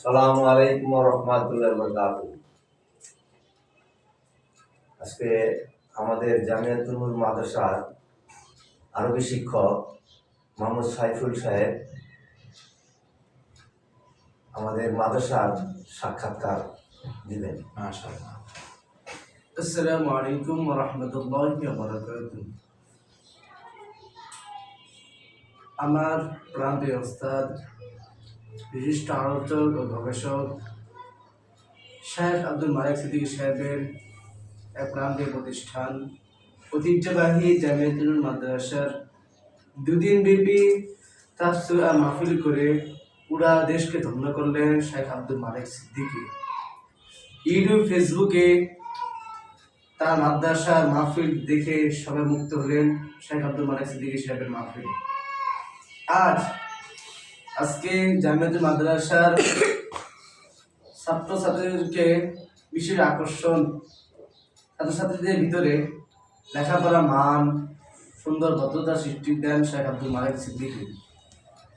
সালামু আলাইকুম রহমতুল্লাহ বরকাত আজকে আমাদের জামিয়াতুল মাদ্রাসার আরবি শিক্ষক মোহাম্মদ সাইফুল সাহেব আমাদের মাদ্রাসার সাক্ষাৎকার দিবেন। আসসালামু আলাইকুম রাহমাতুল্লাহি আমার প্রান্তীয় ওস্তাদ বিশিষ্ট আলোচক ও গবেষক শেখ আব্দুল মালিক সিদ্দিকী সাহেবের এক প্রান্তীয় প্রতিষ্ঠান, ঐতিহ্যবাহী জামিয়াতুল মাদ্রাসার দুদিন ব্যাপী তাফসিরা মাহফিল করে পুরা দেশকে ধন্য করলেন শেখ আব্দুল মালিক সিদ্দিকী। ইউটিউব, ফেসবুকে তার মাদ্রাসার মাহফিল দেখে সবাই মুক্ত হলেন শেখ আব্দুল মালিক সিদ্দিকী সাহেবের মাহফিল। আজ আজকে জামিয়াতুল মাদ্রাসার ছাত্রছাত্রীদেরকে বিশেষ আকর্ষণ ছাত্রছাত্রীদের ভিতরে লেখাপড়া মান, সুন্দর ভদ্রতা সৃষ্টি দেন শেখ আব্দুল মালিক সিদ্দিকি।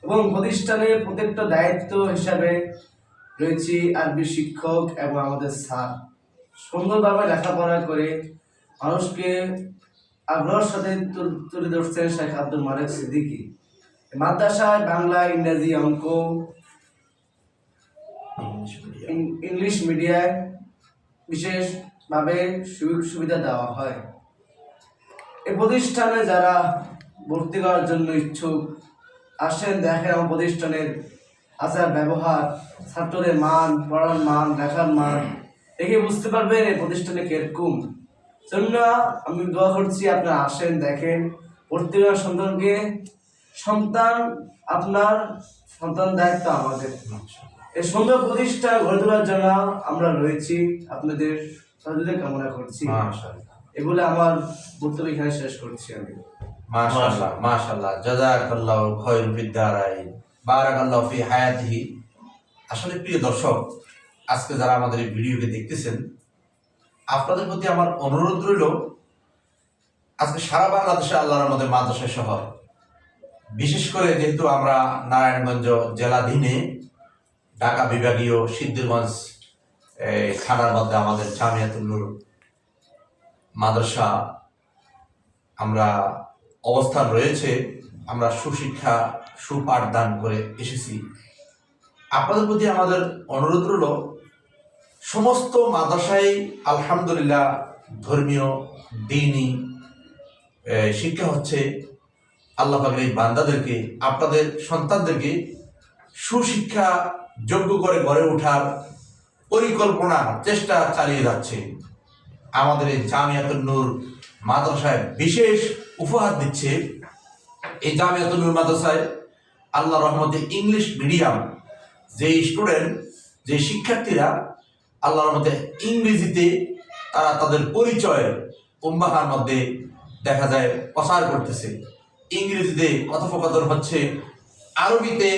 এবং প্রতিষ্ঠানের প্রত্যেকটা দায়িত্ব হিসাবে রয়েছে আরবি শিক্ষক এবং আমাদের স্যার। সুন্দরভাবে লেখাপড়া করে মানুষকে আগ্রহের সাথে তুলে ধরছেন শেখ আব্দুল মালিক সিদ্দিকী। মাদ্রাসায় বাংলা ইংরেজি অঙ্ক ইংলিশ মিডিয়ায় বিশেষভাবে সুযোগ সুবিধা দেওয়া হয়। এই প্রতিষ্ঠানে যারা ভর্তি করার জন্য ইচ্ছুক আসেন দেখেন আমার প্রতিষ্ঠানের আচার ব্যবহার ছাত্রদের মান পড়ার মান লেখার মান দেখে বুঝতে পারবেন এই প্রতিষ্ঠানে কীরকম। জন্য আমি দোয়া করছি আপনারা আসেন দেখেন ভর্তি করার সন্তানকে সন্তান আপনার সন্তান দায়িত্ব আমাদের। এই সুন্দর প্রতিষ্ঠা গড়ে তোলার জন্য আমরা রয়েছি। আপনাদের সহযোগিতা কামনা করছি। এগুলো আমার বক্তব্য এখানে শেষ করছি আমি। মাশাআল্লাহ মাশাআল্লাহ। জাযাকাল্লাহু খায়রুল বিদ্যারাইন বারাকাল্লাহু ফি হায়াতিহি। আসলে প্রিয় দর্শক আজকে যারা আমাদের এই ভিডিওকে দেখতেছেন আপনাদের প্রতি আমার অনুরোধ রইল আজকে সারা বাংলাদেশে আল্লাহর মধ্যে মাদ্রাসা শহর বিশেষ করে যেহেতু আমরা নারায়ণগঞ্জ জেলাধীনে ঢাকা বিভাগীয় সিদ্ধিরগঞ্জ থানার মধ্যে আমাদের জামিয়াতুল নূর মাদ্রাসা আমরা অবস্থান রয়েছে। আমরা সুশিক্ষা, সুপাঠদান করে এসেছি। আপনাদের প্রতি আমাদের অনুরোধ রইল, সমস্ত মাদ্রাসায় আলহামদুলিল্লাহ ধর্মীয়, দিনই শিক্ষা হচ্ছে। আল্লাহ পাকের এই বান্দাদেরকে, আপনাদের সন্তানদেরকে সুশিক্ষা যোগ্য করে গড়ে ওঠার পরিকল্পনা, চেষ্টা চালিয়ে যাচ্ছে। আমাদের এই জামিয়াতুল নূর মাদ্রাসায় বিশেষ উপহার দিচ্ছে। এই জামিয়াতুল নূর মাদ্রাসায় আল্লাহ রহমতে ইংলিশ মিডিয়াম, যে স্টুডেন্ট, যে শিক্ষার্থীরা আল্লাহ রহমতে ইংরেজিতে তারা তাদের পরিচয় উম্মাহার মধ্যে দেখা যায় প্রসার করতেছে। ইংরেজিতে কথোপকথন হচ্ছে, আরবিতে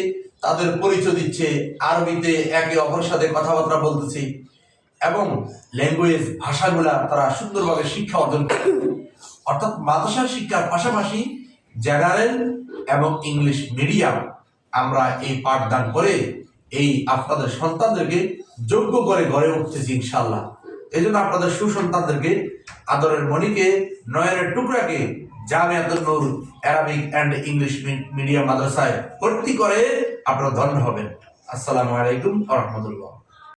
তাদের পরিচয় দিচ্ছে, আরবিতে একে অপরের সাথে কথাবার্তা বলতেছে এবং ল্যাঙ্গুয়েজ ভাষাগুলা তারা সুন্দরভাবে শিক্ষা অর্জন করে। অর্থাৎ মাদ্রাসা শিক্ষার পাশাপাশি জেনারেল এবং ইংলিশ মিডিয়াম আমরা এই পাঠদান করে এই আপনাদের সন্তানদেরকে যোগ্য করে গড়ে উঠতেছি ইনশাল্লাহ এই জন্য আপনাদের সুসন্তানদেরকে, আদরের মণিকে, নয়নের টুকরাকে Jamiatul Noor Arabic and English medium মাদ্রাসায় ভর্তি করে আপনারা ধন্য হবেন। আসসালামু আলাইকুম রহমতুল্লাহ।